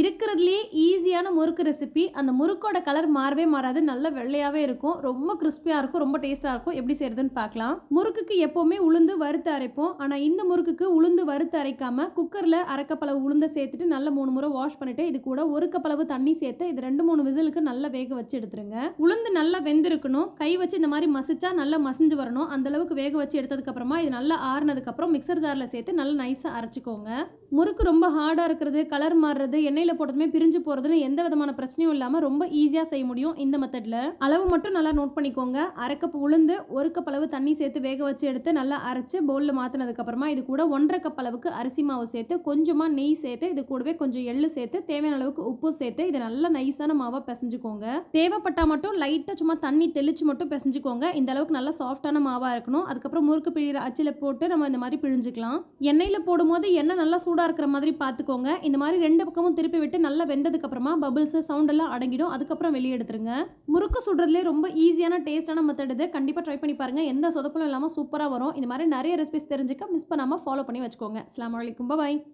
இருக்கிறதுலே ஈஸியான முறுக்கு ரெசிபி அந்த முறுக்கோட கலர் மாறவே மாறாது. நல்ல வெள்ளையாகவே இருக்கும். ரொம்ப கிறிஸ்பியாக இருக்கும். ரொம்ப டேஸ்ட்டாக இருக்கும். எப்படி செய்யறதுன்னு பார்க்கலாம். முறுக்குக்கு எப்போவுமே உளுந்து வறுத்து அரைப்போம். ஆனால் இந்த முறுக்குக்கு உளுந்து வறுத்து அரைக்காமல் குக்கரில் அரைக்கப்பளவு உளுந்தை சேர்த்துட்டு நல்ல மூணு முறை வாஷ் பண்ணிட்டு இது கூட ஒரு கப்பளவு தண்ணி சேர்த்து இது ரெண்டு மூணு விசிலுக்கு நல்லா வேக வச்சு எடுத்துருங்க. உளுந்து நல்லா வெந்திருக்கணும். கை வச்சு இந்த மாதிரி மசிச்சா நல்லா மசிஞ்சு வரணும். அந்த அளவுக்கு வேக வச்சு எடுத்ததுக்கப்புறமா இது நல்லா ஆறுனதுக்கப்புறம் மிக்சர் ஜாரில் சேர்த்து நல்லா நைஸாக அரைச்சிக்கோங்க. முறுக்கு ரொம்ப ஹார்டாக இருக்கிறது கலர் மாறுறது எண்ணெயில் போட்டதுமே பிரிஞ்சு போகிறதுன்னு எந்த விதமான பிரச்சனையும் இல்லாமல் ரொம்ப ஈஸியாக செய்ய முடியும் இந்த மெத்தடில் அளவு மட்டும் நல்லா நோட் பண்ணிக்கோங்க. அரை கப் உளுந்து ஒரு கப் அளவு தண்ணி சேர்த்து வேக வச்சு எடுத்து நல்லா அரைச்சு பவுலில் மாற்றினதுக்கப்புறமா இது கூட ஒன்றரை கப் அளவுக்கு அரிசி மாவு சேர்த்து கொஞ்சமாக நெய் சேர்த்து இது கூடவே கொஞ்சம் எள்ளு சேர்த்து தேவையான அளவுக்கு உப்பு சேர்த்து இதை நல்லா நைஸான மாவாக பிசைஞ்சுக்கோங்க. தேவைப்பட்டால் மட்டும் லைட்டாக சும்மா தண்ணி தெளிச்சு மட்டும் பிசைஞ்சுக்கோங்க. இந்த அளவுக்கு நல்லா சாஃப்டான மாவாக இருக்கணும். அதுக்கப்புறம் முறுக்கு பிழிகிற அச்சில் போட்டு நம்ம இந்த மாதிரி பிழிஞ்சுக்கலாம். எண்ணெயில் போடும்போது எண்ணெய் நல்லா சூடாக இருக்கிற மாதிரி பார்த்துக்கோங்க இந்த மாதிரி ரெண்டு பக்கமும் திருப்பி விட்டு நல்லா வெந்ததுக்கு அப்புறமா பபிள்ஸ் சவுண்ட் எல்லாம் அடங்கிடும். அதுக்கப்புறம் வெளியே எடுத்துருங்க. முறுக்கு சுடுறதுலேயே ரொம்ப ஈஸியான டேஸ்டான மெத்தட் இது. கண்டிப்பாக ட்ரை பண்ணி பாருங்க. எந்த சொதப்பலும் இல்லாமல் சூப்பராக வரும். இந்த மாதிரி நிறைய ரெசிபிஸ் தெரிஞ்சுக்க மிஸ் பண்ணாமல் ஃபாலோ பண்ணி வச்சுக்கோங்க. அஸ்லாம் வலைக்கும் பாய்